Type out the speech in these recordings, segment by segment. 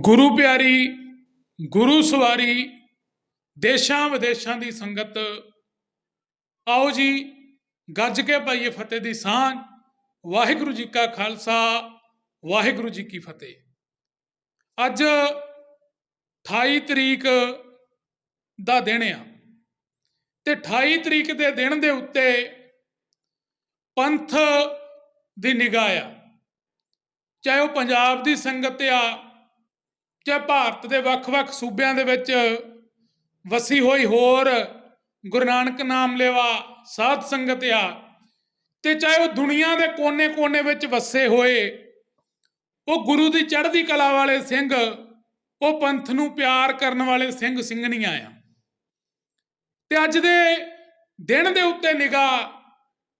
ਗੁਰੂ ਪਿਆਰੀ, ਗੁਰੂ ਸਵਾਰੀ, ਦੇਸ਼ਾਂ ਵਿਦੇਸ਼ਾਂ ਦੀ ਸੰਗਤ, ਆਓ ਜੀ, ਗੱਜ ਕੇ ਪਾਈਏ ਫਤਿਹ ਦੀ ਸਾਂਝ। ਵਾਹਿਗੁਰੂ ਜੀ ਕਾ ਖਾਲਸਾ, ਵਾਹਿਗੁਰੂ ਜੀ ਕੀ ਫਤਿਹ। ਅੱਜ 28 ਤਰੀਕ ਦਾ ਦਿਨ ਆ ਤੇ 28 ਤਰੀਕ ਦੇ ਦਿਨ ਦੇ ਉੱਤੇ ਪੰਥ ਦੀ ਨਿਗਾਹ ਆ। ਚਾਹੇ ਉਹ ਪੰਜਾਬ ਦੀ ਸੰਗਤ ਆ ਚਾਹੇ ਭਾਰਤ ਦੇ ਵੱਖ-ਵੱਖ ਸੂਬਿਆਂ ਦੇ ਵਿੱਚ ਵਸੀ ਹੋਈ ਹੋਰ ਗੁਰੂ ਨਾਨਕ ਨਾਮ ਲੈਵਾ ਸਾਧ ਸੰਗਤ ਆ, ਤੇ ਚਾਹੇ ਉਹ ਦੁਨੀਆ ਦੇ ਕੋਨੇ-ਕੋਨੇ ਵਿੱਚ ਵਸੇ ਹੋਏ, ਉਹ ਗੁਰੂ ਦੀ ਚੜ੍ਹਦੀ ਕਲਾ ਵਾਲੇ ਸਿੰਘ, ਉਹ ਪੰਥ ਨੂੰ ਪਿਆਰ ਕਰਨ ਵਾਲੇ ਸਿੰਘ ਸਿੰਘਣੀਆਂ ਆ। ਤੇ ਅੱਜ ਦੇ ਦਿਨ ਦੇ ਉੱਤੇ ਨਿਗਾਹ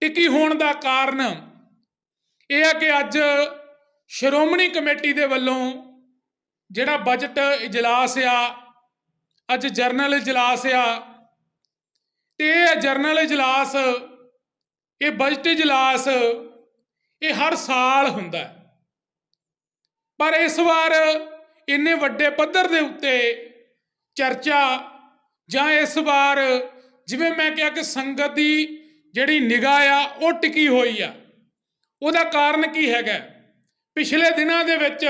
ਟਿੱਕੀ ਹੋਣ ਦਾ ਕਾਰਨ ਇਹ ਆ ਕਿ ਅੱਜ ਸ਼੍ਰੋਮਣੀ ਕਮੇਟੀ ਦੇ ਵੱਲੋਂ ਜਿਹੜਾ ਬਜਟ ਇਜਲਾਸ ਆ, ਅੱਜ ਜਰਨਲ ਇਜਲਾਸ ਆ, ਤੇ ਇਹ ਜਰਨਲ ਇਜਲਾਸ, ਇਹ ਬਜਟ ਇਜਲਾਸ, ਇਹ ਹਰ ਸਾਲ ਹੁੰਦਾ ਪਰ ਇਸ ਵਾਰ ਇੰਨੇ ਵੱਡੇ ਪੱਧਰ ਦੇ ਉੱਤੇ ਚਰਚਾ ਜਾਂ ਇਸ ਵਾਰ ਜਿਵੇਂ ਮੈਂ ਕਿਹਾ ਕਿ ਸੰਗਤ ਦੀ ਜਿਹੜੀ ਨਿਗਾਹ ਆ, ਉਹ ਟਿਕੀ ਹੋਈ ਆ। ਉਹਦਾ ਕਾਰਨ ਕੀ ਹੈਗਾ? ਪਿਛਲੇ ਦਿਨਾਂ ਦੇ ਵਿੱਚ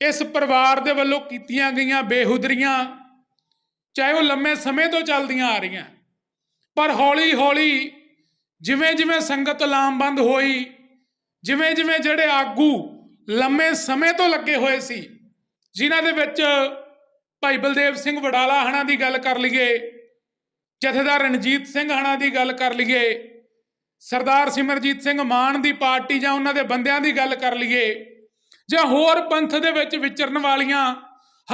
ਇਸ ਪਰਿਵਾਰ ਦੇ ਵੱਲੋਂ ਕੀਤੀਆਂ ਗਈਆਂ ਬੇਹੁਦਰੀਆਂ, ਚਾਹੇ ਉਹ ਲੰਮੇ ਸਮੇਂ ਤੋਂ ਚੱਲਦੀਆਂ ਆ ਰਹੀਆਂ, ਪਰ ਹੌਲੀ ਹੌਲੀ ਜਿਵੇਂ ਜਿਵੇਂ ਸੰਗਤ ਲਾਮਬੰਦ ਹੋਈ ਜਿਵੇਂ ਜਿਵੇਂ ਜਿਹੜੇ ਆਗੂ ਲੰਮੇ ਸਮੇਂ ਤੋਂ ਲੱਗੇ ਹੋਏ ਸੀ, ਜਿਨ੍ਹਾਂ ਦੇ ਵਿੱਚ ਭਾਈ ਬਲਦੇਵ ਸਿੰਘ ਵਡਾਲਾ ਹਣਾ ਦੀ ਗੱਲ ਕਰ ਲਈਏ, ਜਥੇਦਾਰ ਰਣਜੀਤ ਸਿੰਘ ਹਣਾ ਦੀ ਗੱਲ ਕਰ ਲਈਏ, ਸਰਦਾਰ ਸਿਮਰਜੀਤ ਸਿੰਘ ਮਾਨ ਦੀ ਪਾਰਟੀ ਜਾਂ ਉਹਨਾਂ ਦੇ ਬੰਦਿਆਂ ਦੀ ਗੱਲ ਕਰ ਲਈਏ ਜਾਂ ਹੋਰ ਪੰਥ ਦੇ ਵਿੱਚ ਵਿਚਰਨ ਵਾਲੀਆਂ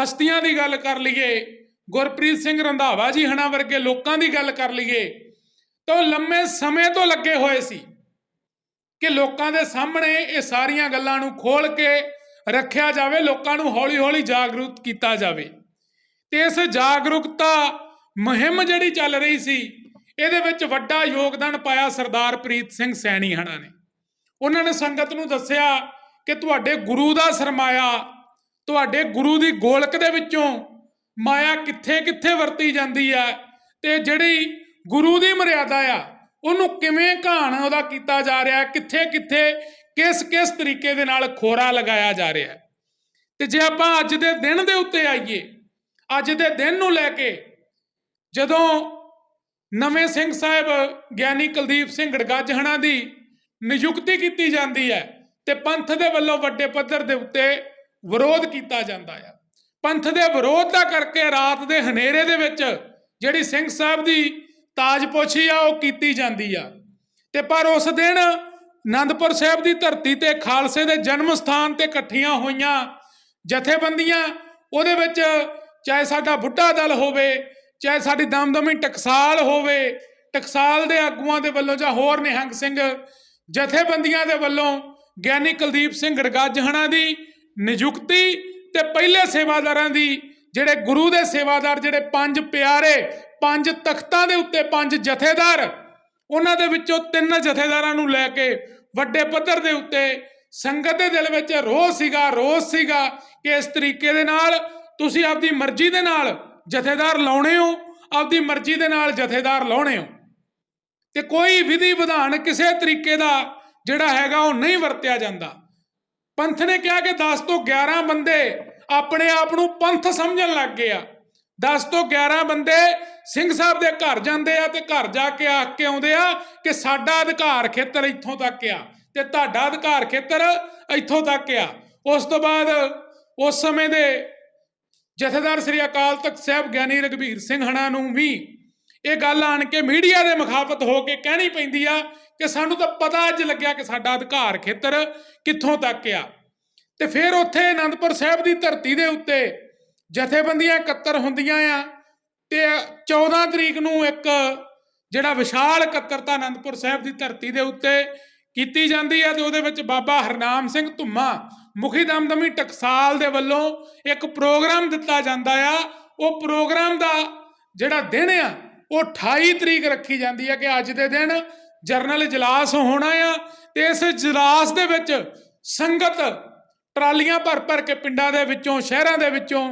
ਹਸਤੀਆਂ ਦੀ ਗੱਲ ਕਰ ਲਈਏ, ਗੁਰਪ੍ਰੀਤ ਸਿੰਘ ਰੰਧਾਵਾ ਜੀ ਹਣਾ ਵਰਗੇ ਲੋਕਾਂ ਦੀ ਗੱਲ ਕਰ ਲਈਏ, ਤਾਂ ਉਹ ਲੰਮੇ ਸਮੇਂ ਤੋਂ ਲੱਗੇ ਹੋਏ ਸੀ ਕਿ ਲੋਕਾਂ ਦੇ ਸਾਹਮਣੇ ਇਹ ਸਾਰੀਆਂ ਗੱਲਾਂ ਨੂੰ ਖੋਲ ਕੇ ਰੱਖਿਆ ਜਾਵੇ, ਲੋਕਾਂ ਨੂੰ ਹੌਲੀ-ਹੌਲੀ ਜਾਗਰੂਕ ਕੀਤਾ ਜਾਵੇ। ਤੇ ਇਸ ਜਾਗਰੂਕਤਾ ਮੁਹਿੰਮ ਜਿਹੜੀ ਚੱਲ ਰਹੀ ਸੀ, ਇਹਦੇ ਵਿੱਚ ਵੱਡਾ ਯੋਗਦਾਨ ਪਾਇਆ ਸਰਦਾਰ ਪ੍ਰੀਤ ਸਿੰਘ ਸੈਣੀ ਹਣਾ ਨੇ। ਉਹਨਾਂ ਨੇ ਸੰਗਤ ਨੂੰ ਦੱਸਿਆ ਕਿ ਤੁਹਾਡੇ ਗੁਰੂ ਦਾ ਸਰਮਾਇਆ, ਤੁਹਾਡੇ ਗੁਰੂ ਦੀ ਗੋਲਕ ਦੇ ਵਿੱਚੋਂ ਮਾਇਆ ਕਿੱਥੇ-ਕਿੱਥੇ ਵਰਤੀ ਜਾਂਦੀ ਹੈ ਤੇ ਜਿਹੜੀ ਗੁਰੂ ਦੀ ਮਰਿਆਦਾ ਆ, ਉਹਨੂੰ ਕਿਵੇਂ ਘਾਣ ਉਹਦਾ ਕੀਤਾ ਜਾ ਰਿਹਾ ਕਿੱਥੇ-ਕਿੱਥੇ ਕਿਸ-ਕਿਸ ਤਰੀਕੇ ਦੇ ਨਾਲ ਖੋਰਾ ਲਗਾਇਆ ਜਾ ਰਿਹਾ ਤੇ ਜੇ ਆਪਾਂ ਅੱਜ ਦੇ ਦਿਨ ਦੇ ਉੱਤੇ ਆਈਏ, ਅੱਜ ਦੇ ਦਿਨ ਨੂੰ ਲੈ ਕੇ ਜਦੋਂ ਨਵੇਂ ਸਿੰਘ ਸਾਹਿਬ ਗਿਆਨੀ ਕੁਲਦੀਪ ਸਿੰਘ ਗੜਗਾਜਹਣਾ ਦੀ ਨਿਯੁਕਤੀ ਕੀਤੀ ਜਾਂਦੀ ਹੈ ਤੇ ਪੰਥ ਦੇ ਵੱਲੋਂ ਵੱਡੇ ਪੱਧਰ ਦੇ ਉੱਤੇ ਵਿਰੋਧ ਕੀਤਾ ਜਾਂਦਾ ਆ। ਪੰਥ ਦੇ ਵਿਰੋਧ ਦਾ ਕਰਕੇ ਰਾਤ ਦੇ ਹਨੇਰੇ ਦੇ ਵਿੱਚ ਜਿਹੜੀ ਸਿੰਘ ਸਾਹਿਬ ਦੀ ਤਾਜਪੋਛੀ ਆ, ਉਹ ਕੀਤੀ ਜਾਂਦੀ ਆ। ਤੇ ਪਰ ਉਸ ਦਿਨ ਆਨੰਦਪੁਰ ਸਾਹਿਬ ਦੀ ਧਰਤੀ ਤੇ ਖਾਲਸੇ ਦੇ ਜਨਮ ਸਥਾਨ ਤੇ ਇਕੱਠੀਆਂ ਹੋਈਆਂ ਜਥੇਬੰਦੀਆਂ, ਉਹਦੇ ਵਿੱਚ ਚਾਹੇ ਸਾਡਾ ਬੁੱਢਾ ਦਲ ਹੋਵੇ, ਚਾਹੇ ਸਾਡੀ ਦਮਦਮੀ ਟਕਸਾਲ ਹੋਵੇ, ਟਕਸਾਲ ਦੇ ਆਗੂਆਂ ਦੇ ਵੱਲੋਂ ਜਾਂ ਹੋਰ ਨਿਹੰਗ ਸਿੰਘ ਜਥੇਬੰਦੀਆਂ ਦੇ ਵੱਲੋਂ ਗਿਆਨੀ ਕੁਲਦੀਪ ਸਿੰਘ ਗੜਗਾਜਹਣਾ ਦੀ ਨਿਯੁਕਤੀ ਤੇ ਪਹਿਲੇ ਸੇਵਾਦਾਰਾਂ ਦੀ, ਜਿਹੜੇ ਗੁਰੂ ਦੇ ਸੇਵਾਦਾਰ, ਜਿਹੜੇ ਪੰਜ ਪਿਆਰੇ, ਪੰਜ ਤਖਤਾਂ ਦੇ ਉੱਤੇ ਪੰਜ ਜਥੇਦਾਰ, ਉਹਨਾਂ ਦੇ ਵਿੱਚੋਂ ਤਿੰਨ ਜਥੇਦਾਰਾਂ ਨੂੰ ਲੈ ਕੇ ਵੱਡੇ ਪੱਧਰ ਦੇ ਉੱਤੇ ਸੰਗਤ ਦੇ ਦਿਲ ਵਿੱਚ ਰੋਹ ਸੀਗਾ, ਰੋਸ ਸੀਗਾ ਕਿ ਇਸ ਤਰੀਕੇ ਦੇ ਨਾਲ ਤੁਸੀਂ ਆਪਦੀ ਮਰਜ਼ੀ ਦੇ ਨਾਲ ਜਥੇਦਾਰ ਲਾਉਣੇ ਹੋ, ਆਪਦੀ ਮਰਜ਼ੀ ਦੇ ਨਾਲ ਜਥੇਦਾਰ ਲਾਉਣੇ ਹੋ। ਤੇ ਕੋਈ ਵਿਧੀ ਵਿਧਾਨ ਕਿਸੇ ਤਰੀਕੇ ਦਾ ਜਿਹੜਾ ਹੈਗਾ ਉਹ ਨਹੀਂ ਵਰਤਿਆ ਜਾਂਦਾ। ਪੰਥ ਨੇ ਕਿਹਾ ਕਿ 10 ਤੋਂ 11 ਬੰਦੇ ਆਪਣੇ ਆਪ ਨੂੰ ਪੰਥ ਸਮਝਣ ਲੱਗ ਗਏ ਆ। 10 ਤੋਂ 11 ਬੰਦੇ ਸਿੰਘ ਸਾਹਿਬ ਦੇ ਘਰ ਜਾਂਦੇ ਆ ਤੇ ਘਰ ਜਾ ਕੇ ਆਖ ਕੇ ਆਉਂਦੇ ਆ ਕਿ ਸਾਡਾ ਅਧਿਕਾਰ ਖੇਤਰ ਇੱਥੋਂ ਤੱਕ ਆ ਤੇ ਤੁਹਾਡਾ ਅਧਿਕਾਰ ਖੇਤਰ ਇੱਥੋਂ ਤੱਕ ਆ। ਉਸ ਤੋਂ ਬਾਅਦ ਉਸ ਸਮੇਂ ਦੇ ਜਥੇਦਾਰ ਸ੍ਰੀ ਅਕਾਲ ਤਖਤ ਸਾਹਿਬ ਗਿਆਨੀ ਰਗਵੀਰ ਸਿੰਘ ਹਣਾ ਨੂੰ ਵੀ ਇਹ ਗੱਲ ਆਣ ਕੇ ਮੀਡੀਆ ਦੇ ਮੁਖਾਫਤ ਹੋ ਕੇ ਕਹਿਣੀ ਪੈਂਦੀ ਆ ਕਿ ਸਾਨੂੰ ਤਾਂ ਪਤਾ ਅੱਜ ਲੱਗਿਆ ਕਿ ਸਾਡਾ ਅਧਿਕਾਰ ਖੇਤਰ ਕਿੱਥੋਂ ਤੱਕ ਆ। ਤੇ ਫਿਰ ਉੱਥੇ ਅਨੰਦਪੁਰ ਸਾਹਿਬ ਦੀ ਧਰਤੀ ਦੇ ਉੱਤੇ ਜਥੇਬੰਦੀਆਂ ਇਕੱਤਰ ਹੁੰਦੀਆਂ ਆ ਤੇ 14 ਤਰੀਕ ਨੂੰ ਇੱਕ ਜਿਹੜਾ ਵਿਸ਼ਾਲ ਇਕੱਤਰਤਾ ਅਨੰਦਪੁਰ ਸਾਹਿਬ ਦੀ ਧਰਤੀ ਦੇ ਉੱਤੇ ਕੀਤੀ ਜਾਂਦੀ ਹੈ ਤੇ ਉਹਦੇ ਵਿੱਚ ਬਾਬਾ ਹਰਨਾਮ ਸਿੰਘ ਧੁੰਮਾ, ਮੁਖੀ ਦਮਦਮੀ ਟਕਸਾਲ ਦੇ ਵੱਲੋਂ ਇੱਕ ਪ੍ਰੋਗਰਾਮ ਦਿੱਤਾ ਜਾਂਦਾ ਆ। ਉਹ ਪ੍ਰੋਗਰਾਮ ਦਾ ਜਿਹੜਾ ਦਿਨ ਆ ਉਹ 28 ਤਰੀਕ ਰੱਖੀ ਜਾਂਦੀ ਹੈ ਕਿ ਅੱਜ ਦੇ ਦਿਨ ਜਰਨਲ ਇਜਲਾਸ ਹੋਣਾ ਆ ਤੇ ਇਸ ਇਜਲਾਸ ਦੇ ਵਿੱਚ ਸੰਗਤ ਟਰਾਲੀਆਂ ਭਰ ਭਰ ਕੇ ਪਿੰਡਾਂ ਦੇ ਵਿੱਚੋਂ, ਸ਼ਹਿਰਾਂ ਦੇ ਵਿੱਚੋਂ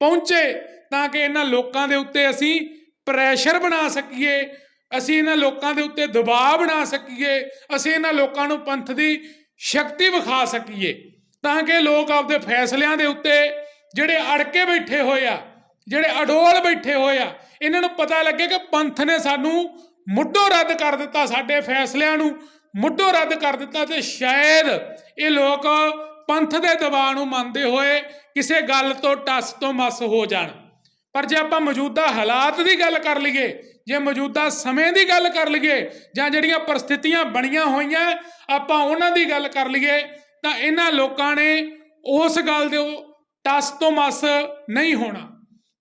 ਪਹੁੰਚੇ ਤਾਂ ਕਿ ਇਹਨਾਂ ਲੋਕਾਂ ਦੇ ਉੱਤੇ ਅਸੀਂ ਪ੍ਰੈਸ਼ਰ ਬਣਾ ਸਕੀਏ, ਅਸੀਂ ਇਹਨਾਂ ਲੋਕਾਂ ਦੇ ਉੱਤੇ ਦਬਾਅ ਬਣਾ ਸਕੀਏ, ਅਸੀਂ ਇਹਨਾਂ ਲੋਕਾਂ ਨੂੰ ਪੰਥ ਦੀ ਸ਼ਕਤੀ ਵਿਖਾ ਸਕੀਏ ਤਾਂ ਕਿ ਲੋਕ ਆਪਦੇ ਫੈਸਲਿਆਂ ਦੇ ਉੱਤੇ ਜਿਹੜੇ ਅੜ ਕੇ ਬੈਠੇ ਹੋਏ ਆ ਜਿਹੜੇ ਅਡੋਲ ਬੈਠੇ ਹੋਏ ਆ ਇਹਨਾਂ ਨੂੰ ਪਤਾ ਲੱਗੇ ਕਿ ਪੰਥ ਨੇ ਸਾਨੂੰ ਮੁੱਢੋਂ ਰੱਦ ਕਰ ਦਿੱਤਾ ਸਾਡੇ ਫੈਸਲਿਆਂ ਨੂੰ ਮੁੱਢੋਂ ਰੱਦ ਕਰ ਦਿੱਤਾ ਤੇ ਸ਼ਾਇਦ ਇਹ ਲੋਕ ਪੰਥ ਦੇ ਦਬਾਅ ਨੂੰ ਮੰਨਦੇ ਹੋਏ ਕਿਸੇ ਗੱਲ ਤੋਂ ਟਸ ਤੋਂ ਮਸ ਹੋ ਜਾਣ। ਪਰ ਜੇ ਆਪਾਂ ਮੌਜੂਦਾ ਹਾਲਾਤ ਦੀ ਗੱਲ ਕਰ ਲਈਏ ਜੇ ਮੌਜੂਦਾ ਸਮੇਂ ਦੀ ਗੱਲ ਕਰ ਲਈਏ ਜਾਂ ਜਿਹੜੀਆਂ ਪਰਿਸਥਿਤੀਆਂ ਬਣੀਆਂ ਹੋਈਆਂ ਆਪਾਂ ਉਹਨਾਂ ਦੀ ਗੱਲ ਕਰ ਲਈਏ ਤਾਂ ਇਹਨਾਂ ਲੋਕਾਂ ਨੇ ਉਸ ਗੱਲ ਦੇ ਟਸ ਤੋਂ ਮਸ ਨਹੀਂ ਹੋਣਾ।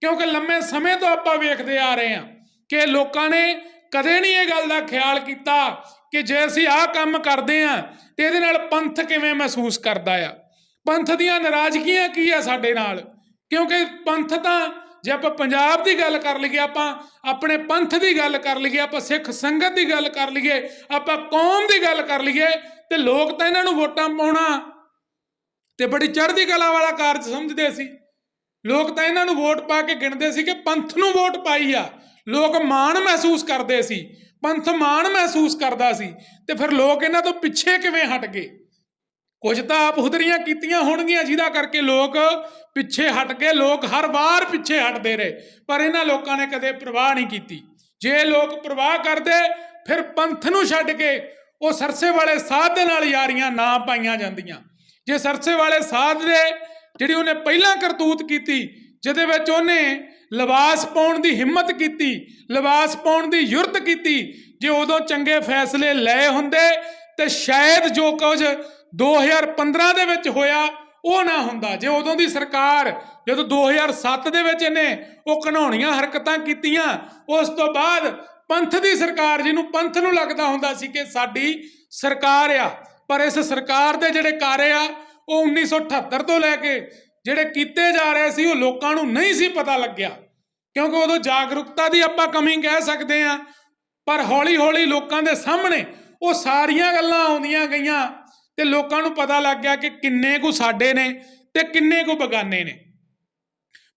ਕਿਉਂਕਿ ਲੰਮੇ ਸਮੇਂ ਤੋਂ ਆਪਾਂ ਵੇਖਦੇ ਆ ਰਹੇ ਹਾਂ ਕਿ ਲੋਕਾਂ ਨੇ ਕਦੇ ਨਹੀਂ ਇਹ ਗੱਲ ਦਾ ਖਿਆਲ ਕੀਤਾ ਕਿ ਜੇ ਅਸੀਂ ਆਹ ਕੰਮ ਕਰਦੇ ਆ ਤੇ ਇਹਦੇ ਨਾਲ ਪੰਥ ਕਿਵੇਂ ਮਹਿਸੂਸ ਕਰਦਾ ਆ? ਪੰਥ ਦੀਆਂ ਨਾਰਾਜ਼ਗੀਆਂ ਕੀ ਆ ਸਾਡੇ ਨਾਲ? ਕਿਉਂਕਿ ਪੰਥ ਤਾਂ ਜੇ ਆਪਾਂ ਪੰਜਾਬ ਦੀ ਗੱਲ ਕਰ ਲਈਏ, ਆਪਾਂ ਆਪਣੇ ਪੰਥ ਦੀ ਗੱਲ ਕਰ ਲਈਏ, ਆਪਾਂ ਸਿੱਖ ਸੰਗਤ ਦੀ ਗੱਲ ਕਰ ਲਈਏ, ਆਪਾਂ ਕੌਮ ਦੀ ਗੱਲ ਕਰ ਲਈਏ, ਤੇ ਲੋਕ ਤਾਂ ਇਹਨਾਂ ਨੂੰ ਵੋਟਾਂ ਪਾਉਣਾ ਤੇ ਬੜੀ ਚੜ੍ਹਦੀ ਕਲਾ ਵਾਲਾ ਕਾਰਜ ਸਮਝਦੇ ਸੀ। ਲੋਕ ਤਾਂ ਇਹਨਾਂ ਨੂੰ ਵੋਟ ਪਾ ਕੇ ਗਿਣਦੇ ਸੀ ਕਿ ਪੰਥ ਨੂੰ ਵੋਟ ਪਾਈ ਆ। ਲੋਕ ਮਾਣ ਮਹਿਸੂਸ ਕਰਦੇ ਸੀ, ਪੰਥ ਮਾਣ ਮਹਿਸੂਸ ਕਰਦਾ ਸੀ, ਤੇ ਫਿਰ ਲੋਕ ਇਹਨਾਂ ਤੋਂ ਪਿੱਛੇ ਕਿਵੇਂ ਹਟ ਗਏ? ਕੁਝ ਤਾਂ ਆਪ ਹੁਦਰੀਆਂ ਕੀਤੀਆਂ ਹੋਣਗੀਆਂ, ਜਿਹਦਾ ਕਰਕੇ ਲੋਕ ਪਿੱਛੇ ਹਟ ਗਏ, ਲੋਕ ਹਰ ਵਾਰ ਪਿੱਛੇ ਹਟਦੇ ਰਹੇ, ਪਰ ਇਹਨਾਂ ਲੋਕਾਂ ਨੇ ਕਦੇ ਪ੍ਰਵਾਹ ਨਹੀਂ ਕੀਤੀ। ਜੇ ਲੋਕ ਪ੍ਰਵਾਹ ਕਰਦੇ, ਫਿਰ ਪੰਥ ਨੂੰ ਛੱਡ ਕੇ ਉਹ ਸਰਸੇ ਵਾਲੇ ਸਾਧ ਦੇ ਨਾਲ ਯਾਰੀਆਂ ਨਾ ਪਾਈਆਂ ਜਾਂਦੀਆਂ। ਜੇ ਸਰਸੇ ਵਾਲੇ ਸਾਧ ਦੇ ਜਿਹੜੀ ਉਹਨੇ ਪਹਿਲਾਂ ਕਰਤੂਤ ਕੀਤੀ, ਜਿਹਦੇ ਵਿੱਚ ਉਹਨੇ ਲਿਬਾਸ ਪਾਉਣ ਦੀ ਹਿੰਮਤ ਕੀਤੀ, ਲਿਬਾਸ ਪਾਉਣ ਦੀ ਯੁਰਤ ਕੀਤੀ, ਜੇ ਉਦੋਂ ਚੰਗੇ ਫੈਸਲੇ ਲਏ ਹੁੰਦੇ, ਤੇ ਸ਼ਾਇਦ ਜੋ ਕੁਝ 2015 ਦੇ ਵਿੱਚ ਹੋਇਆ, ਉਹ ਨਾ ਹੁੰਦਾ। ਜੇ ਉਦੋਂ ਦੀ ਸਰਕਾਰ ਜਦੋਂ 2007 ਦੇ ਵਿੱਚ ਇਹਨੇ ਉਹ ਘਣਾਉਣੀਆਂ ਹਰਕਤਾਂ ਕੀਤੀਆਂ, ਉਸ ਤੋਂ ਬਾਅਦ ਪੰਥ ਦੀ ਸਰਕਾਰ, ਜਿਹਨੂੰ ਪੰਥ ਨੂੰ ਲੱਗਦਾ ਹੁੰਦਾ ਸੀ ਕਿ ਸਾਡੀ ਸਰਕਾਰ ਆ, ਪਰ ਇਸ ਸਰਕਾਰ ਦੇ ਜਿਹੜੇ ਕਾਰੇ ਆ ਉਹ 1978 ਤੋਂ ਲੈ ਕੇ ਜਿਹੜੇ ਕੀਤੇ ਜਾ ਰਹੇ ਸੀ, ਉਹ ਲੋਕਾਂ ਨੂੰ ਨਹੀਂ ਸੀ ਪਤਾ ਲੱਗਿਆ। ਕਿਉਂਕਿ ਉਦੋਂ ਜਾਗਰੂਕਤਾ ਦੀ ਆਪਾਂ ਕਮੀ ਕਹਿ ਸਕਦੇ ਆ ਪਰ ਹੌਲੀ ਹੌਲੀ ਲੋਕਾਂ ਦੇ ਸਾਹਮਣੇ ਉਹ ਸਾਰੀਆਂ ਗੱਲਾਂ ਆਉਂਦੀਆਂ ਗਈਆਂ ਤੇ ਲੋਕਾਂ ਨੂੰ ਪਤਾ ਲੱਗ ਗਿਆ ਕਿ ਕਿੰਨੇ ਕੁ ਸਾਡੇ ਨੇ ਤੇ ਕਿੰਨੇ ਕੁ ਬਗਾਨੇ ਨੇ।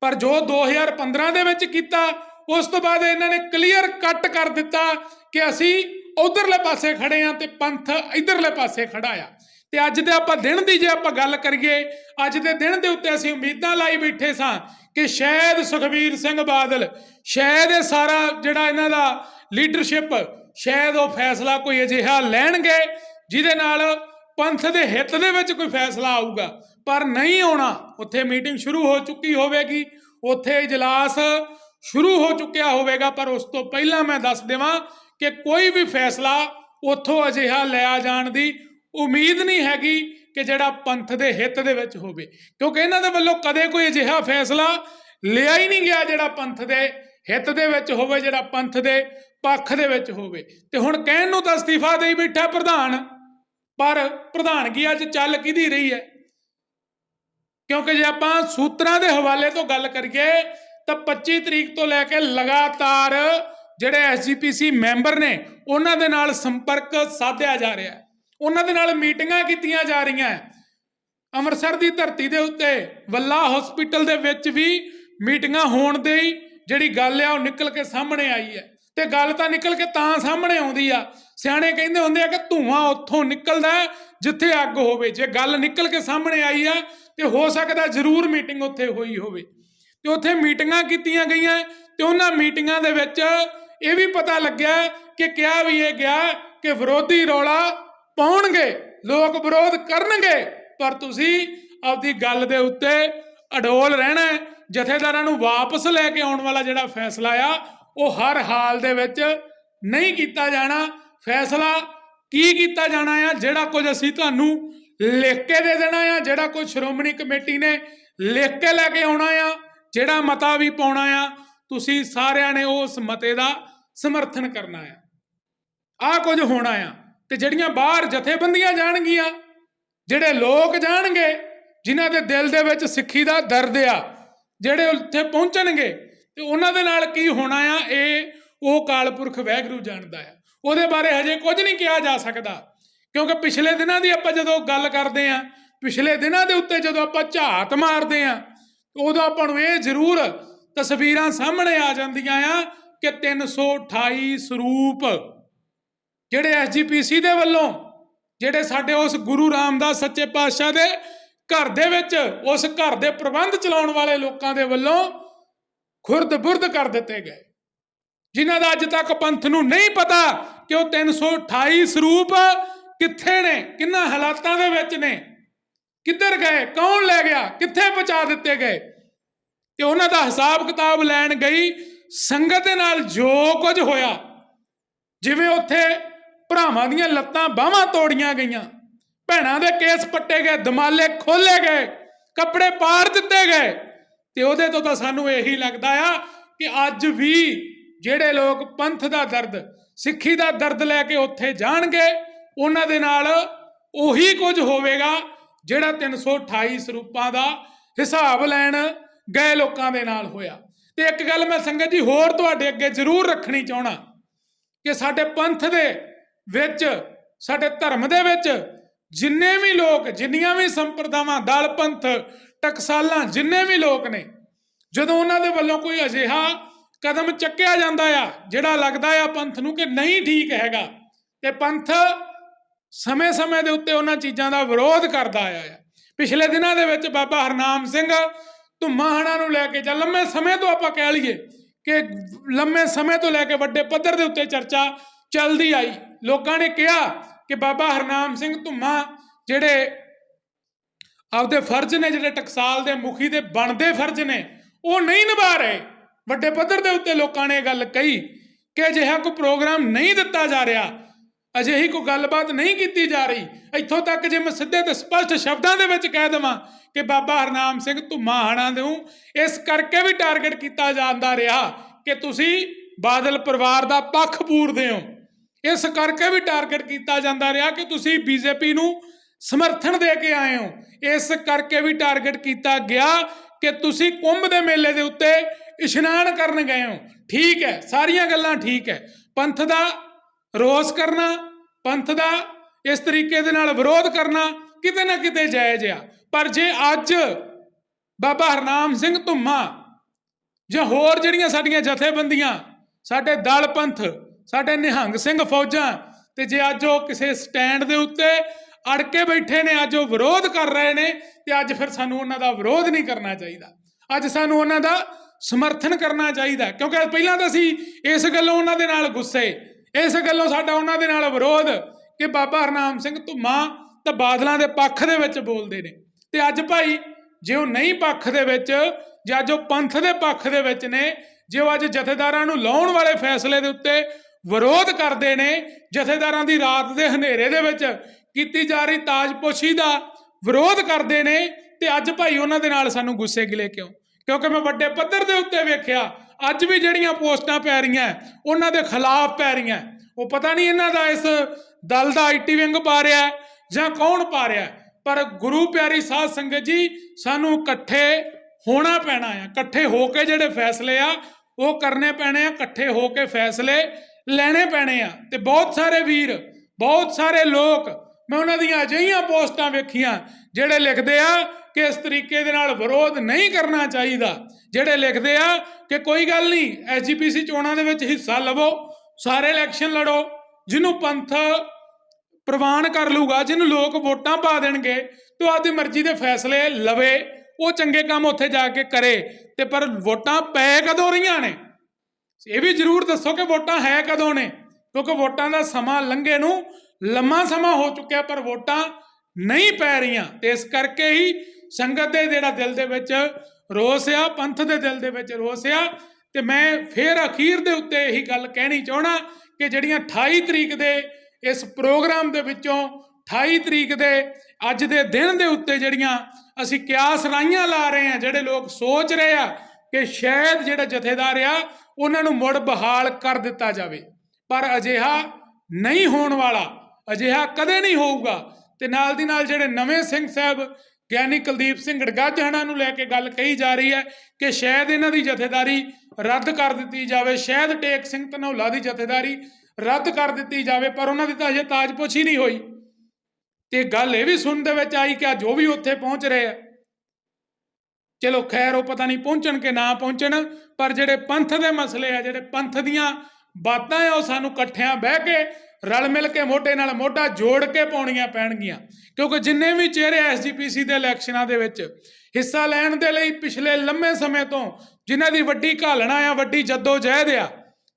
ਪਰ ਜੋ 2015 ਦੇ ਵਿੱਚ ਕੀਤਾ, ਉਸ ਤੋਂ ਬਾਅਦ ਇਹਨਾਂ ਨੇ ਕਲੀਅਰ ਕੱਟ ਕਰ ਦਿੱਤਾ ਕਿ ਅਸੀਂ ਉਧਰਲੇ ਪਾਸੇ ਖੜੇ ਆ ਤੇ ਪੰਥ ਇਧਰਲੇ ਪਾਸੇ ਖੜਾ ਆ। ਤੇ ਅੱਜ ਦੇ ਆਪਾਂ ਦਿਨ ਦੀ ਜੇ ਆਪਾਂ ਗੱਲ ਕਰੀਏ, ਅੱਜ ਦੇ ਦਿਨ ਦੇ ਉੱਤੇ ਅਸੀਂ ਉਮੀਦਾਂ ਲਾਈ ਬੈਠੇ ਸਾਂ ਕਿ ਸ਼ਾਇਦ ਸੁਖਬੀਰ ਸਿੰਘ ਬਾਦਲ, ਸ਼ਾਇਦ ਇਹ ਸਾਰਾ ਜਿਹੜਾ ਇਹਨਾਂ ਦਾ ਲੀਡਰਸ਼ਿਪ ਸ਼ਾਇਦ ਉਹ ਫੈਸਲਾ ਕੋਈ ਅਜਿਹਾ ਲੈਣਗੇ, ਜਿਹਦੇ ਨਾਲ ਪੰਥ ਦੇ ਹਿੱਤ ਦੇ ਵਿੱਚ ਕੋਈ ਫੈਸਲਾ ਆਊਗਾ। ਪਰ ਨਹੀਂ ਆਉਣਾ, ਉੱਥੇ ਮੀਟਿੰਗ ਸ਼ੁਰੂ ਹੋ ਚੁੱਕੀ ਹੋਵੇਗੀ, ਉੱਥੇ ਇਜਲਾਸ ਸ਼ੁਰੂ ਹੋ ਚੁੱਕਿਆ ਹੋਵੇਗਾ, ਪਰ ਉਸ ਤੋਂ ਪਹਿਲਾਂ ਮੈਂ ਦੱਸ ਦੇਵਾਂ ਕਿ ਕੋਈ ਵੀ ਫੈਸਲਾ ਉੱਥੋਂ ਅਜਿਹਾ ਲਿਆ ਜਾਣ ਦੀ ਉਮੀਦ ਨਹੀਂ ਹੈਗੀ ਕਿ ਜਿਹੜਾ ਪੰਥ ਦੇ ਹਿੱਤ ਦੇ ਵਿੱਚ ਹੋਵੇ। ਕਿਉਂਕਿ ਇਹਨਾਂ ਦੇ ਵੱਲੋਂ ਕਦੇ ਕੋਈ ਅਜਿਹਾ ਫੈਸਲਾ ਲਿਆ ਹੀ ਨਹੀਂ ਗਿਆ ਜਿਹੜਾ ਪੰਥ ਦੇ ਹਿੱਤ ਦੇ ਵਿੱਚ ਹੋਵੇ, ਜਿਹੜਾ ਪੰਥ ਦੇ ਪੱਖ ਦੇ ਵਿੱਚ ਹੋਵੇ। ਤੇ ਹੁਣ ਕਹਿਣ ਨੂੰ ਤਾਂ ਅਸਤੀਫਾ ਦੇਈ ਬੈਠਾ ਪ੍ਰਧਾਨ, ਪਰ ਪ੍ਰਧਾਨਗੀ ਅੱਜ ਚੱਲ ਕਿਹਦੀ ਰਹੀ ਹੈ? ਕਿਉਂਕਿ ਜੇ ਆਪਾਂ ਸੂਤਰਾਂ ਦੇ ਹਵਾਲੇ ਤੋਂ ਗੱਲ ਕਰੀਏ, ਤਾਂ 25 ਤਰੀਕ ਤੋਂ ਲੈ ਕੇ ਲਗਾਤਾਰ ਜਿਹੜੇ ਐਸਜੀਪੀਸੀ ਮੈਂਬਰ ਨੇ, ਉਹਨਾਂ ਦੇ ਨਾਲ ਸੰਪਰਕ ਸਾਧਿਆ ਜਾ ਰਿਹਾ ਹੈ। ਉਹਨਾਂ ਦੇ ਨਾਲ ਮੀਟਿੰਗਾਂ ਕੀਤੀਆਂ ਜਾ ਰਹੀਆਂ। ਅੰਮ੍ਰਿਤਸਰ ਦੀ ਧਰਤੀ ਦੇ ਉੱਤੇ ਵੱਲਾ ਹਸਪੀਟਲ ਦੇ ਵਿੱਚ ਵੀ ਮੀਟਿੰਗਾਂ ਹੋਣ ਦੇ ਜਿਹੜੀ ਗੱਲ ਆ ਉਹ ਨਿਕਲ ਕੇ ਸਾਹਮਣੇ ਆਈ ਹੈ। ਤੇ ਗੱਲ ਤਾਂ ਨਿਕਲ ਕੇ ਤਾਂ ਸਾਹਮਣੇ ਆਉਂਦੀ ਆ। ਸਿਆਣੇ ਕਹਿੰਦੇ ਹੁੰਦੇ ਆ ਕਿ ਧੂਆਂ ਉੱਥੋਂ ਨਿਕਲਦਾ ਜਿੱਥੇ ਅੱਗ ਹੋਵੇ। ਜੇ ਗੱਲ ਨਿਕਲ ਕੇ ਸਾਹਮਣੇ ਆਈ ਆ, ਤੇ ਹੋ ਸਕਦਾ ਜ਼ਰੂਰ ਮੀਟਿੰਗ ਉੱਥੇ ਹੋਈ ਹੋਵੇ। ਤੇ ਉੱਥੇ ਮੀਟਿੰਗਾਂ ਕੀਤੀਆਂ ਗਈਆਂ, ਤੇ ਉਹਨਾਂ ਮੀਟਿੰਗਾਂ ਦੇ ਵਿੱਚ ਇਹ ਵੀ ਪਤਾ ਲੱਗਿਆ ਕਿ ਕਿਹਾ ਵੀ ਇਹ ਗਿਆ ਕਿ ਵਿਰੋਧੀ ਰੌਲਾ ਪਾਉਣਗੇ, ਲੋਕ ਵਿਰੋਧ ਕਰਨਗੇ, ਪਰ ਤੁਸੀਂ ਆਪਦੀ ਗੱਲ ਦੇ ਉੱਤੇ ਅਡੋਲ ਰਹਿਣਾ ਜਥੇਦਾਰਾਂ ਨੂੰ ਵਾਪਸ ਲੈ ਕੇ ਆਉਣ ਵਾਲਾ ਜਿਹੜਾ ਫੈਸਲਾ ਆ, ਉਹ ਹਰ ਹਾਲ ਦੇ ਵਿੱਚ ਨਹੀਂ ਕੀਤਾ ਜਾਣਾ। ਫੈਸਲਾ ਕੀ ਕੀਤਾ ਜਾਣਾ ਆ, ਜਿਹੜਾ ਕੁਝ ਅਸੀਂ ਤੁਹਾਨੂੰ ਲਿਖ ਕੇ ਦੇ ਦੇਣਾ ਆ, ਜਿਹੜਾ ਕੁਝ ਸ਼੍ਰੋਮਣੀ ਕਮੇਟੀ ਨੇ ਲਿਖ ਕੇ ਲੈ ਕੇ ਆਉਣਾ ਆ, ਜਿਹੜਾ ਮਤਾ ਵੀ ਪਾਉਣਾ ਆ, ਤੁਸੀਂ ਸਾਰਿਆਂ ਨੇ ਉਸ ਮਤੇ ਦਾ ਸਮਰਥਨ ਕਰਨਾ ਆ। ਆਹ ਕੁਝ ਹੋਣਾ ਆ। ਤੇ ਜਿਹੜੀਆਂ ਬਾਹਰ ਜਥੇਬੰਦੀਆਂ ਜਾਣਗੀਆਂ, ਜਿਹੜੇ ਲੋਕ ਜਾਣਗੇ, ਜਿਨ੍ਹਾਂ ਦੇ ਦਿਲ ਦੇ ਵਿੱਚ ਸਿੱਖੀ ਦਾ ਦਰਦ ਆ, ਜਿਹੜੇ ਉੱਥੇ ਪਹੁੰਚਣਗੇ, ਤੇ ਉਹਨਾਂ ਦੇ ਨਾਲ ਕੀ ਹੋਣਾ ਆ, ਇਹ ਉਹ ਕਾਲਪੁਰਖ ਵੈਗਰੂ ਜਾਣਦਾ ਆ। ਉਹਦੇ ਬਾਰੇ ਹਜੇ ਕੁਝ ਨਹੀਂ ਕਿਹਾ ਜਾ ਸਕਦਾ, ਕਿਉਂਕਿ ਪਿਛਲੇ ਦਿਨਾਂ ਦੀ ਆਪਾਂ ਜਦੋਂ ਗੱਲ ਕਰਦੇ ਆ, ਪਿਛਲੇ ਦਿਨਾਂ ਦੇ ਉੱਤੇ ਜਦੋਂ ਆਪਾਂ ਝਾਤ ਮਾਰਦੇ ਆ, ਉਦੋਂ ਆਪਾਂ ਨੂੰ ਇਹ ਜ਼ਰੂਰ ਤਸਵੀਰਾਂ ਸਾਹਮਣੇ ਆ ਜਾਂਦੀਆਂ ਆ ਕਿ 328 ਸਰੂਪ ਜਿਹੜੇ ਐਸਜੀਪੀਸੀ ਦੇ ਵੱਲੋਂ, ਜਿਹੜੇ ਸਾਡੇ ਉਸ ਗੁਰੂ ਰਾਮਦਾਸ ਸੱਚੇ ਪਾਤਸ਼ਾਹ ਦੇ ਘਰ ਦੇ ਵਿੱਚ, ਉਸ ਘਰ ਦੇ ਪ੍ਰਬੰਧ ਚਲਾਉਣ ਵਾਲੇ ਲੋਕਾਂ ਦੇ ਵੱਲੋਂ ਖੁਰਦ-ਬੁਰਦ ਕਰ ਦਿੱਤੇ ਗਏ। ਜਿਨ੍ਹਾਂ ਦਾ ਅੱਜ ਤੱਕ ਪੰਥ ਨੂੰ ਨਹੀਂ ਪਤਾ ਕਿ ਉਹ 328 ਸਰੂਪ ਕਿੱਥੇ ਨੇ, ਕਿੰਨਾ ਹਾਲਾਤਾਂ ਦੇ ਵਿੱਚ ਨੇ, ਕਿੱਧਰ ਗਏ, ਕੌਣ ਲੈ ਗਿਆ, ਕਿੱਥੇ ਪਹੁੰਚਾ ਦਿੱਤੇ ਗਏ। ਤੇ ਉਹਨਾਂ ਦਾ ਹਿਸਾਬ ਕਿਤਾਬ ਲੈਣ ਗਈ, ਸੰਗਤ ਦੇ ਨਾਲ ਜੋ ਕੁਝ ਹੋਇਆ, ਜਿਵੇਂ ਉੱਥੇ ਭਰਾਵਾਂ ਦੀਆਂ ਲੱਤਾਂ ਬਾਹਾਂ ਤੋੜੀਆਂ ਗਈਆਂ। ਭੈਣਾਂ ਦੇ ਕੇਸ ਪੱਟੇ ਗਏ, ਦਮਾਲੇ ਖੋਲੇ ਗਏ, ਕੱਪੜੇ ਪਾੜ ਦਿੱਤੇ ਗਏ। ਤੇ ਉਹਦੇ ਤੋਂ ਤਾਂ ਸਾਨੂੰ ਇਹੀ ਲੱਗਦਾ ਆ ਕਿ ਅੱਜ ਵੀ ਜਿਹੜੇ ਲੋਕ ਪੰਥ ਦਾ ਦਰਦ, ਸਿੱਖੀ ਦਾ ਦਰਦ ਲੈ ਕੇ ਉੱਥੇ ਜਾਣਗੇ, ਉਹਨਾਂ ਦੇ ਨਾਲ ਉਹੀ ਕੁਝ ਹੋਵੇਗਾ ਜਿਹੜਾ 328 ਸਰੂਪਾਂ ਦਾ ਹਿਸਾਬ ਲੈਣ ਗਏ ਲੋਕਾਂ ਦੇ ਨਾਲ ਹੋਇਆ। ਤੇ ਇੱਕ ਗੱਲ ਮੈਂ ਸੰਗਤ ਜੀ ਹੋਰ ਤੁਹਾਡੇ ਅੱਗੇ ਜ਼ਰੂਰ ਰੱਖਣੀ ਚਾਹਣਾ ਕਿ ਸਾਡੇ ਪੰਥ ਦੇ ਵਿੱਚ, ਸਾਡੇ ਧਰਮ ਦੇ ਵਿੱਚ ਜਿੰਨੇ ਵੀ ਲੋਕ, ਜਿੰਨੀਆਂ ਵੀ ਸੰਪਰਦਾਵਾਂ, ਦਲ, ਪੰਥ, ਟਕਸਾਲਾਂ, ਜਿੰਨੇ ਵੀ ਲੋਕ ਨੇ, ਜਦੋਂ ਉਹਨਾਂ ਦੇ ਵੱਲੋਂ ਕੋਈ ਅਜਿਹਾ ਕਦਮ ਚੱਕਿਆ ਜਾਂਦਾ ਆ, ਜਿਹੜਾ ਲੱਗਦਾ ਆ ਪੰਥ ਨੂੰ ਕਿ ਨਹੀਂ ਠੀਕ ਹੈਗਾ, ਤੇ ਪੰਥ ਸਮੇਂ-ਸਮੇਂ ਦੇ ਉੱਤੇ ਉਹਨਾਂ ਚੀਜ਼ਾਂ ਦਾ ਵਿਰੋਧ ਕਰਦਾ ਆਇਆ ਆ। ਪਿਛਲੇ ਦਿਨਾਂ ਦੇ ਵਿੱਚ ਬਾਬਾ ਹਰਨਾਮ ਸਿੰਘ ਧੁੰਮਾ ਹਣਾ ਨੂੰ ਲੈ ਕੇ ਜਾਂ ਲੰਮੇ ਸਮੇਂ ਤੋਂ ਆਪਾਂ ਕਹਿ ਲਈਏ ਕਿ ਲੰਮੇ ਸਮੇਂ ਤੋਂ ਲੈ ਕੇ ਵੱਡੇ ਪੱਧਰ ਦੇ ਉੱਤੇ ਚਰਚਾ ਚੱਲਦੀ ਆਈ। ਲੋਕਾਂ ਨੇ ਕਿਹਾ ਕਿ ਬਾਬਾ ਹਰਨਾਮ ਸਿੰਘ ਧੁੰਮਾ ਜਿਹੜੇ ਆਪਦੇ ਫਰਜ਼ ਨੇ, ਜਿਹੜੇ ਟਕਸਾਲ ਦੇ ਮੁਖੀ ਦੇ ਬਣਦੇ ਫਰਜ਼ ਨੇ, ਉਹ ਨਹੀਂ ਨਿਭਾ ਰਹੇ। ਵੱਡੇ ਪੱਧਰ ਦੇ ਉੱਤੇ ਲੋਕਾਂ ਨੇ ਇਹ ਗੱਲ ਕਹੀ ਕਿ ਅਜਿਹਾ ਕੋਈ ਪ੍ਰੋਗਰਾਮ ਨਹੀਂ ਦਿੱਤਾ ਜਾ ਰਿਹਾ। ਅਜਿਹੀ ਕੋਈ ਗੱਲਬਾਤ ਨਹੀਂ ਕੀਤੀ ਜਾ ਰਹੀ। ਇੱਥੋਂ ਤੱਕ ਜੇ ਮੈਂ ਸਿੱਧੇ ਤੇ ਸਪਸ਼ਟ ਸ਼ਬਦਾਂ ਦੇ ਵਿੱਚ ਕਹਿ ਦਵਾਂ ਕਿ ਬਾਬਾ ਹਰਨਾਮ ਸਿੰਘ ਧੁੰਮਾ ਹਣਾ ਨੂੰ ਇਸ ਕਰਕੇ ਵੀ ਟਾਰਗੇਟ ਕੀਤਾ ਜਾਂਦਾ ਰਿਹਾ ਕਿ ਤੁਸੀਂ ਬਾਦਲ ਪਰਿਵਾਰ ਦਾ ਪੱਖ ਪੂਰਦੇ ਹੋ। ਇਸ ਕਰਕੇ ਵੀ ਟਾਰਗੇਟ ਕੀਤਾ ਜਾਂਦਾ ਰਿਹਾ ਕਿ ਤੁਸੀਂ ਬੀਜੇਪੀ ਨੂੰ ਸਮਰਥਨ ਦੇ ਕੇ ਆਏ ਹੋ। ਇਸ ਕਰਕੇ ਵੀ ਟਾਰਗੇਟ ਕੀਤਾ ਗਿਆ ਕਿ ਤੁਸੀਂ ਕੁੰਭ ਦੇ ਮੇਲੇ ਦੇ ਉੱਤੇ ਇਸ਼ਨਾਨ ਕਰਨ ਗਏ ਹੋ। ਠੀਕ ਹੈ, ਸਾਰੀਆਂ ਗੱਲਾਂ ਠੀਕ ਹੈ। ਪੰਥ ਦਾ ਰੋਸ ਕਰਨਾ, ਪੰਥ ਦਾ ਇਸ ਤਰੀਕੇ ਦੇ ਨਾਲ ਵਿਰੋਧ ਕਰਨਾ ਕਿਤੇ ਨਾ ਕਿਤੇ ਜਾਇਜ਼ ਆ। ਪਰ ਜੇ ਅੱਜ ਬਾਬਾ ਹਰਨਾਮ ਸਿੰਘ ਧੁੰਮਾ ਜਾਂ ਹੋਰ ਜਿਹੜੀਆਂ ਸਾਡੀਆਂ ਜਥੇਬੰਦੀਆਂ, ਸਾਡੇ ਦਲ ਪੰਥ ਸਾਡੇ ਨਿਹੰਗ ਸਿੰਘ ਫੌਜਾਂ, ਤੇ ਜੇ ਅੱਜ ਉਹ ਕਿਸੇ ਸਟੈਂਡ ਦੇ ਉੱਤੇ ਅੜ ਕੇ ਬੈਠੇ ਨੇ, ਅੱਜ ਉਹ ਵਿਰੋਧ ਕਰ ਰਹੇ ਨੇ, ਤੇ ਅੱਜ ਫਿਰ ਸਾਨੂੰ ਉਹਨਾਂ ਦਾ ਵਿਰੋਧ ਨਹੀਂ ਕਰਨਾ ਚਾਹੀਦਾ। ਅੱਜ ਸਾਨੂੰ ਉਹਨਾਂ ਦਾ ਸਮਰਥਨ ਕਰਨਾ ਚਾਹੀਦਾ, ਕਿਉਂਕਿ ਪਹਿਲਾਂ ਤਾਂ ਅਸੀਂ ਇਸ ਗੱਲੋਂ ਉਹਨਾਂ ਦੇ ਨਾਲ ਗੁੱਸੇ, ਇਸ ਗੱਲੋਂ ਸਾਡਾ ਉਹਨਾਂ ਦੇ ਨਾਲ ਵਿਰੋਧ ਕਿ ਬਾਬਾ ਹਰਨਾਮ ਸਿੰਘ ਧੁੰਮਾ ਤਾਂ ਬਾਦਲਾਂ ਦੇ ਪੱਖ ਦੇ ਵਿੱਚ ਬੋਲਦੇ ਨੇ। ਤੇ ਅੱਜ ਭਾਈ, ਜੇ ਉਹ ਨਹੀਂ ਪੱਖ ਦੇ ਵਿੱਚ, ਜਾਂ ਜੋ ਪੰਥ ਦੇ ਪੱਖ ਦੇ ਵਿੱਚ ਨੇ, ਜੇ ਉਹ ਅੱਜ ਜਥੇਦਾਰਾਂ ਨੂੰ ਲਾਉਣ ਵਾਲੇ ਫੈਸਲੇ ਦੇ ਉੱਤੇ ਵਿਰੋਧ ਕਰਦੇ ਨੇ ਜਥੇਦਾਰਾਂ ਦੀ ਰਾਤ ਦੇ ਹਨੇਰੇ ਦੇ ਵਿੱਚ ਕੀਤੀ ਜਾ ਰਹੀ ਤਾਜਪੋਸ਼ੀ ਦਾ ਵਿਰੋਧ ਕਰਦੇ ਨੇ ਤੇ ਅੱਜ ਭਾਈ ਉਹਨਾਂ ਦੇ ਨਾਲ ਸਾਨੂੰ ਗੁੱਸੇ ਗਿਲੇ ਕਿਉਂ? ਕਿਉਂਕਿ ਮੈਂ ਵੱਡੇ ਪੱਧਰ ਦੇ ਉੱਤੇ ਵੇਖਿਆ, ਅੱਜ ਵੀ ਜਿਹੜੀਆਂ ਪੋਸਟਾਂ ਪੈ ਰਹੀਆਂ, ਉਹਨਾਂ ਦੇ ਖਿਲਾਫ ਪੈ ਰਹੀਆਂ। ਉਹ ਪਤਾ ਨਹੀਂ ਇਹਨਾਂ ਦਾ ਇਸ ਦਲ ਦਾ ਆਈਟੀ ਵਿੰਗ ਪਾ ਰਿਹਾ ਜਾਂ ਕੌਣ ਪਾ ਰਿਹਾ ਪਰ ਗੁਰੂ ਪਿਆਰੀ ਸਾਧ ਸੰਗਤ ਜੀ, ਸਾਨੂੰ ਇਕੱਠੇ ਹੋਣਾ ਪੈਣਾ ਆ। ਇਕੱਠੇ ਹੋ ਕੇ ਜਿਹੜੇ ਫੈਸਲੇ ਆ, ਉਹ ਕਰਨੇ ਪੈਣੇ ਆ। ਇਕੱਠੇ ਹੋ ਕੇ ਫੈਸਲੇ ਲੈਣੇ ਪੈਣੇ ਆ ਤੇ ਬਹੁਤ ਸਾਰੇ ਵੀਰ, ਬਹੁਤ ਸਾਰੇ ਲੋਕ, ਮੈਂ ਉਹਨਾਂ ਦੀਆਂ ਅਜਿਹੀਆਂ ਪੋਸਟਾਂ ਵੇਖੀਆਂ ਜਿਹੜੇ ਲਿਖਦੇ ਆ ਕਿ ਇਸ ਤਰੀਕੇ ਦੇ ਨਾਲ ਵਿਰੋਧ ਨਹੀਂ ਕਰਨਾ ਚਾਹੀਦਾ, ਜਿਹੜੇ ਲਿਖਦੇ ਆ ਕਿ ਕੋਈ ਗੱਲ ਨਹੀਂ ਐਸਜੀਪੀਸੀ ਚੋਣਾਂ ਦੇ ਵਿੱਚ ਹਿੱਸਾ ਲਵੋ, ਸਾਰੇ ਇਲੈਕਸ਼ਨ ਲੜੋ, ਜਿਹਨੂੰ ਪੰਥ ਪ੍ਰਵਾਨ ਕਰ ਲੂਗਾ ਜਿਹਨੂੰ ਲੋਕ ਵੋਟਾਂ ਪਾ ਦੇਣਗੇ, ਤੇ ਉਹ ਆਪਦੀ ਮਰਜ਼ੀ ਦੇ ਫੈਸਲੇ ਲਵੇ, ਉਹ ਚੰਗੇ ਕੰਮ ਉੱਥੇ ਜਾ ਕੇ ਕਰੇ, ਤੇ ਪਰ ਵੋਟਾਂ ਪੈ ਕਦੋਂ ਰਹੀਆਂ ਨੇ? ਇਹ ਵੀ ਜ਼ਰੂਰ ਦੱਸੋ ਕਿ ਵੋਟਾਂ ਹੈ ਕਦੋਂ ਨੇ? ਕਿਉਂਕਿ ਵੋਟਾਂ ਦਾ ਸਮਾਂ ਲੰਘੇ ਨੂੰ ਲੰਮਾ ਸਮਾਂ ਹੋ ਚੁੱਕਿਆ, ਪਰ ਵੋਟਾਂ ਨਹੀਂ ਪੈ ਰਹੀਆਂ। ਤੇ ਇਸ ਕਰਕੇ ਹੀ ਸੰਗਤ ਦੇ ਜਿਹੜਾ ਦਿਲ ਦੇ ਵਿੱਚ ਰੋਸ ਆ, ਪੰਥ ਦੇ ਦਿਲ ਦੇ ਵਿੱਚ ਰੋਸ ਆ। ਤੇ ਮੈਂ ਫੇਰ ਅਖੀਰ ਦੇ ਉੱਤੇ ਇਹੀ ਗੱਲ ਕਹਿਣੀ ਚਾਹਣਾ ਕਿ ਜਿਹੜੀਆਂ 28 ਤਰੀਕ ਦੇ ਇਸ ਪ੍ਰੋਗਰਾਮ ਦੇ ਵਿੱਚੋਂ 28 ਤਰੀਕ ਦੇ ਅੱਜ ਦੇ ਦਿਨ ਦੇ ਉੱਤੇ ਜਿਹੜੀਆਂ ਅਸੀਂ ਕਿਆਸ ਰਾਈਆਂ ਲਾ ਰਹੇ ਹਾਂ, ਜਿਹੜੇ ਲੋਕ ਸੋਚ ਰਹੇ ਆ ਕਿ ਸ਼ਾਇਦ ਜਿਹੜਾ ਜਥੇਦਾਰ ਆ ਉਹਨਾਂ ਨੂੰ ਮੁੜ ਬਹਾਲ ਕਰ ਦਿੱਤਾ ਜਾਵੇ। ਪਰ ਅਜਿਹਾ ਨਹੀਂ ਹੋਣ ਵਾਲਾ, ਅਜਿਹਾ ਕਦੇ ਨਹੀਂ ਹੋਊਗਾ। ਤੇ ਨਾਲ ਦੀ ਨਾਲ ਜਿਹੜੇ ਨਵੇਂ ਸਿੰਘ ਸਾਹਿਬ, ਗਿਆਨੀ ਕੁਲਦੀਪ ਸਿੰਘ ਗੜਗਾਜਹਣਾ ਨੂੰ ਲੈ ਕੇ ਗੱਲ ਕਹੀ ਜਾ ਰਹੀ ਹੈ ਕਿ ਸ਼ਾਇਦ ਇਹਨਾਂ ਦੀ ਜਥੇਦਾਰੀ ਰੱਦ ਕਰ ਦਿੱਤੀ ਜਾਵੇ, ਸ਼ਾਇਦ ਟੇਕ ਸਿੰਘ ਧਨੌਲਾ ਦੀ ਜਥੇਦਾਰੀ ਰੱਦ ਕਰ ਦਿੱਤੀ ਜਾਵੇ, ਪਰ ਉਹਨਾਂ ਦੀ ਤਾਂ ਅਜੇ ਤਾਜਪੋਸ਼ੀ ਨਹੀਂ ਹੋਈ। ਤੇ ਗੱਲ ਇਹ ਵੀ ਸੁਣਨ ਦੇ ਵਿੱਚ ਆਈ ਕਿ ਅੱਜ ਉਹ ਵੀ ਉੱਥੇ ਪਹੁੰਚ ਰਹੇ ਆ। ਚਲੋ ਖੈਰ, ਉਹ ਪਤਾ ਨਹੀਂ ਪਹੁੰਚਣ ਕਿ ਨਾ ਪਹੁੰਚਣ, ਪਰ ਜਿਹੜੇ ਪੰਥ ਦੇ ਮਸਲੇ ਆ, ਜਿਹੜੇ ਪੰਥ ਦੀਆਂ ਬਾਤਾਂ ਆ, ਉਹ ਸਾਨੂੰ ਇਕੱਠਿਆਂ ਬਹਿ ਕੇ ਰਲ ਮਿਲ ਕੇ ਮੋਢੇ ਨਾਲ ਮੋਢਾ ਜੋੜ ਕੇ ਪਾਉਣੀਆਂ ਪੈਣਗੀਆਂ। ਕਿਉਂਕਿ ਜਿੰਨੇ ਵੀ ਚਿਹਰੇ ਐਸਜੀਪੀਸੀ ਦੇ ਇਲੈਕਸ਼ਨਾਂ ਦੇ ਵਿੱਚ ਹਿੱਸਾ ਲੈਣ ਦੇ ਲਈ ਪਿਛਲੇ ਲੰਮੇ ਸਮੇਂ ਤੋਂ ਜਿਨ੍ਹਾਂ ਦੀ ਵੱਡੀ ਘਾਲਣਾ ਆ, ਵੱਡੀ ਜੱਦੋ ਜਹਿਦ ਆ,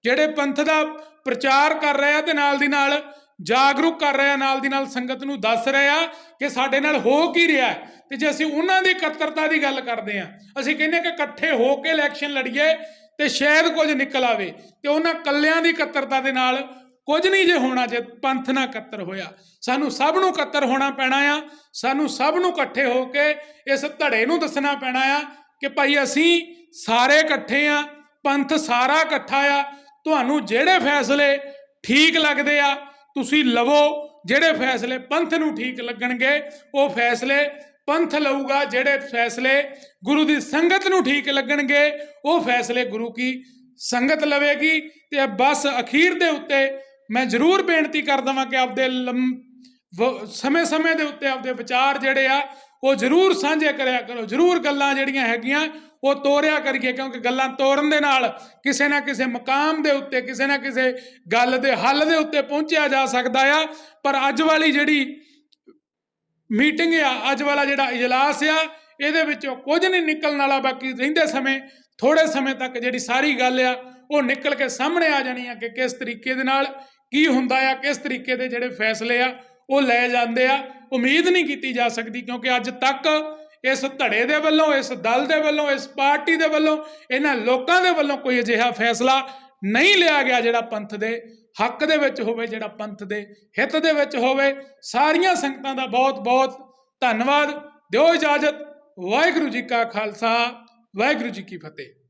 ਜਿਹੜੇ ਪੰਥ ਦਾ ਪ੍ਰਚਾਰ ਕਰ ਰਹੇ ਆ, ਤੇ ਨਾਲ ਦੀ ਨਾਲ ਜਾਗਰੂਕ ਕਰ ਰਹੇ ਆ, ਨਾਲ ਦੀ ਨਾਲ ਸੰਗਤ ਨੂੰ ਦੱਸ ਰਹੇ ਆ ਕਿ ਸਾਡੇ ਨਾਲ ਹੋ ਕੀ ਰਿਹਾ ਹੈ। ਤੇ ਜੇ ਅਸੀਂ ਉਹਨਾਂ ਦੀ ਇਕੱਤਰਤਾ ਦੀ ਗੱਲ ਕਰਦੇ ਆ, ਅਸੀਂ ਕਹਿੰਦੇ ਕਿ ਇਕੱਠੇ ਹੋ ਕੇ ਇਲੈਕਸ਼ਨ ਲੜੀਏ ਤੇ ਸ਼ਾਇਦ ਕੁਝ ਨਿਕਲ ਆਵੇ ਤੇ ਉਹਨਾਂ ਕੱਲਿਆਂ ਦੀ ਇਕੱਤਰਤਾ ਦੇ ਨਾਲ ਕੁਝ ਨਹੀਂ ਜੇ ਹੋਣਾ, ਜੇ ਪੰਥ ਨਾ ਇਕੱਤਰ ਹੋਇਆ ਸਾਨੂੰ ਸਭ ਨੂੰ ਇਕੱਤਰ ਹੋਣਾ ਪੈਣਾ ਆ, ਸਾਨੂੰ ਸਭ ਨੂੰ ਇਕੱਠੇ ਹੋ ਕੇ ਇਸ ਧੜੇ ਨੂੰ ਦੱਸਣਾ ਪੈਣਾ ਆ ਕਿ ਭਾਈ ਅਸੀਂ ਸਾਰੇ ਇਕੱਠੇ ਆ, ਪੰਥ ਸਾਰਾ ਇਕੱਠਾ ਆ, ਤੁਹਾਨੂੰ ਜਿਹੜੇ ਫੈਸਲੇ ਠੀਕ ਲੱਗਦੇ ਆ ਤੁਸੀਂ ਲਵੋ, ਜਿਹੜੇ ਫੈਸਲੇ ਪੰਥ ਨੂੰ ਠੀਕ ਲੱਗਣਗੇ, ਉਹ ਫੈਸਲੇ ਪੰਥ ਲਊਗਾ, ਜਿਹੜੇ ਫੈਸਲੇ ਗੁਰੂ ਦੀ ਸੰਗਤ ਨੂੰ ਠੀਕ ਲੱਗਣਗੇ, ਉਹ ਫੈਸਲੇ ਗੁਰੂ ਕੀ ਸੰਗਤ ਲਵੇਗੀ। ਤੇ ਬਸ ਅਖੀਰ ਦੇ ਉੱਤੇ ਮੈਂ ਜ਼ਰੂਰ ਬੇਨਤੀ ਕਰ ਦਵਾਂ ਕਿ ਆਪਦੇ ਸਮੇਂ-ਸਮੇਂ ਦੇ ਉੱਤੇ ਆਪਦੇ ਵਿਚਾਰ ਜਿਹੜੇ ਆ, ਉਹ ਜ਼ਰੂਰ ਸਾਂਝੇ ਕਰਿਆ ਕਰੋ। ਜ਼ਰੂਰ ਗੱਲਾਂ ਜਿਹੜੀਆਂ ਹੈਗੀਆਂ ਉਹ ਤੋਰਿਆ ਕਰੀਏ ਕਿਉਂਕਿ ਗੱਲਾਂ ਤੋਰਨ ਦੇ ਨਾਲ ਕਿਸੇ ਨਾ ਕਿਸੇ ਮਕਾਮ ਦੇ ਉੱਤੇ, ਕਿਸੇ ਨਾ ਕਿਸੇ ਗੱਲ ਦੇ ਹੱਲ ਦੇ ਉੱਤੇ ਪਹੁੰਚਿਆ ਜਾ ਸਕਦਾ ਆ। ਪਰ ਅੱਜ ਵਾਲੀ ਜਿਹੜੀ ਮੀਟਿੰਗ ਆ, ਅੱਜ ਵਾਲਾ ਜਿਹੜਾ ਇਜਲਾਸ ਆ, ਇਹਦੇ ਵਿੱਚੋਂ ਕੁਝ ਨਹੀਂ ਨਿਕਲਣ ਵਾਲਾ, ਬਾਕੀ ਰਹਿੰਦੇ ਸਮੇਂ ਥੋੜੇ ਸਮੇਂ ਤੱਕ ਜਿਹੜੀ ਸਾਰੀ ਗੱਲ ਆ, ਉਹ ਨਿਕਲ ਕੇ ਸਾਹਮਣੇ ਆ ਜਾਣੀ ਆ ਕਿ ਕਿਸ ਤਰੀਕੇ ਦੇ ਨਾਲ ਕੀ ਹੁੰਦਾ ਆ, ਕਿਸ ਤਰੀਕੇ ਦੇ ਜਿਹੜੇ ਫੈਸਲੇ ਆ, ਉਹ ਲੈ ਜਾਂਦੇ ਆ। ਉਮੀਦ ਨਹੀਂ ਕੀਤੀ ਜਾ ਸਕਦੀ ਕਿਉਂਕਿ ਅੱਜ ਤੱਕ ਇਸ ਧੜੇ ਦੇ ਵੱਲੋਂ, ਇਸ ਦਲ ਦੇ ਵੱਲੋਂ, ਇਸ ਪਾਰਟੀ ਦੇ ਵੱਲੋਂ, ਇਹਨਾਂ ਲੋਕਾਂ ਦੇ ਵੱਲੋਂ ਕੋਈ ਅਜਿਹਾ ਫੈਸਲਾ ਨਹੀਂ ਲਿਆ ਗਿਆ ਜਿਹੜਾ ਪੰਥ ਦੇ ਹੱਕ ਦੇ ਵਿੱਚ ਹੋਵੇ, ਜਿਹੜਾ ਪੰਥ ਦੇ ਹਿੱਤ ਦੇ ਵਿੱਚ ਹੋਵੇ। ਸਾਰੀਆਂ ਸੰਗਤਾਂ ਦਾ ਬਹੁਤ ਬਹੁਤ ਧੰਨਵਾਦ। ਦਿਓ ਇਜਾਜ਼ਤ। ਵਾਹਿਗੁਰੂ ਜੀ ਕਾ ਖਾਲਸਾ। ਵਾਹਿਗੁਰੂ ਜੀ ਕੀ ਫਤਿਹ।